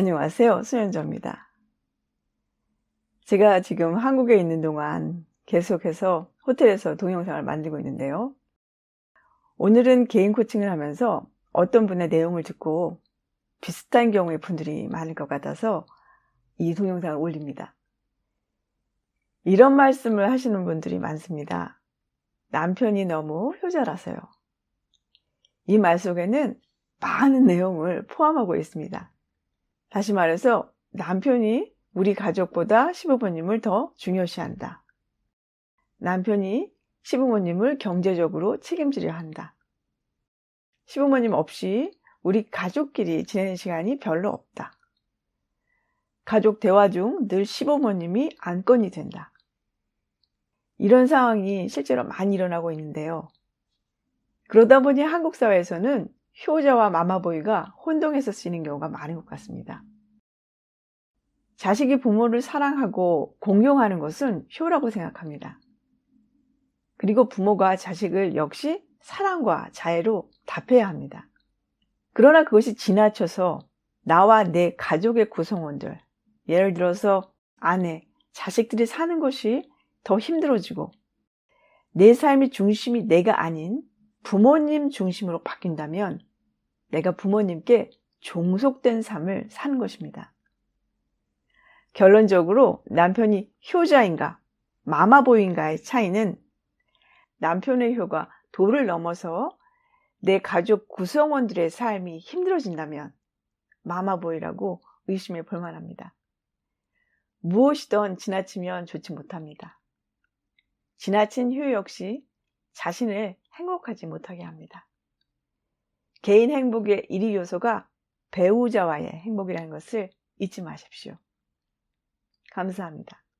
안녕하세요. 수연저입니다. 제가 지금 한국에 있는 동안 계속해서 호텔에서 동영상을 만들고 있는데요. 오늘은 개인 코칭을 하면서 어떤 분의 내용을 듣고 비슷한 경우의 분들이 많을 것 같아서 이 동영상을 올립니다. 이런 말씀을 하시는 분들이 많습니다. 남편이 너무 효자라서요. 이 말 속에는 많은 내용을 포함하고 있습니다. 다시 말해서 남편이 우리 가족보다 시부모님을 더 중요시한다. 남편이 시부모님을 경제적으로 책임지려 한다. 시부모님 없이 우리 가족끼리 지내는 시간이 별로 없다. 가족 대화 중 늘 시부모님이 안건이 된다. 이런 상황이 실제로 많이 일어나고 있는데요. 그러다 보니 한국 사회에서는 효자와 마마보이가 혼동해서 쓰이는 경우가 많은 것 같습니다. 자식이 부모를 사랑하고 공경하는 것은 효라고 생각합니다. 그리고 부모가 자식을 역시 사랑과 자애로 답해야 합니다. 그러나 그것이 지나쳐서 나와 내 가족의 구성원들, 예를 들어서 아내, 자식들이 사는 것이 더 힘들어지고 내 삶의 중심이 내가 아닌 부모님 중심으로 바뀐다면 내가 부모님께 종속된 삶을 사는 것입니다. 결론적으로 남편이 효자인가 마마보인가의 차이는 남편의 효가 도를 넘어서 내 가족 구성원들의 삶이 힘들어진다면 마마보이라고 의심해 볼 만합니다. 무엇이든 지나치면 좋지 못합니다. 지나친 효 역시 자신을 행복하지 못하게 합니다. 개인 행복의 1위 요소가 배우자와의 행복이라는 것을 잊지 마십시오. 감사합니다.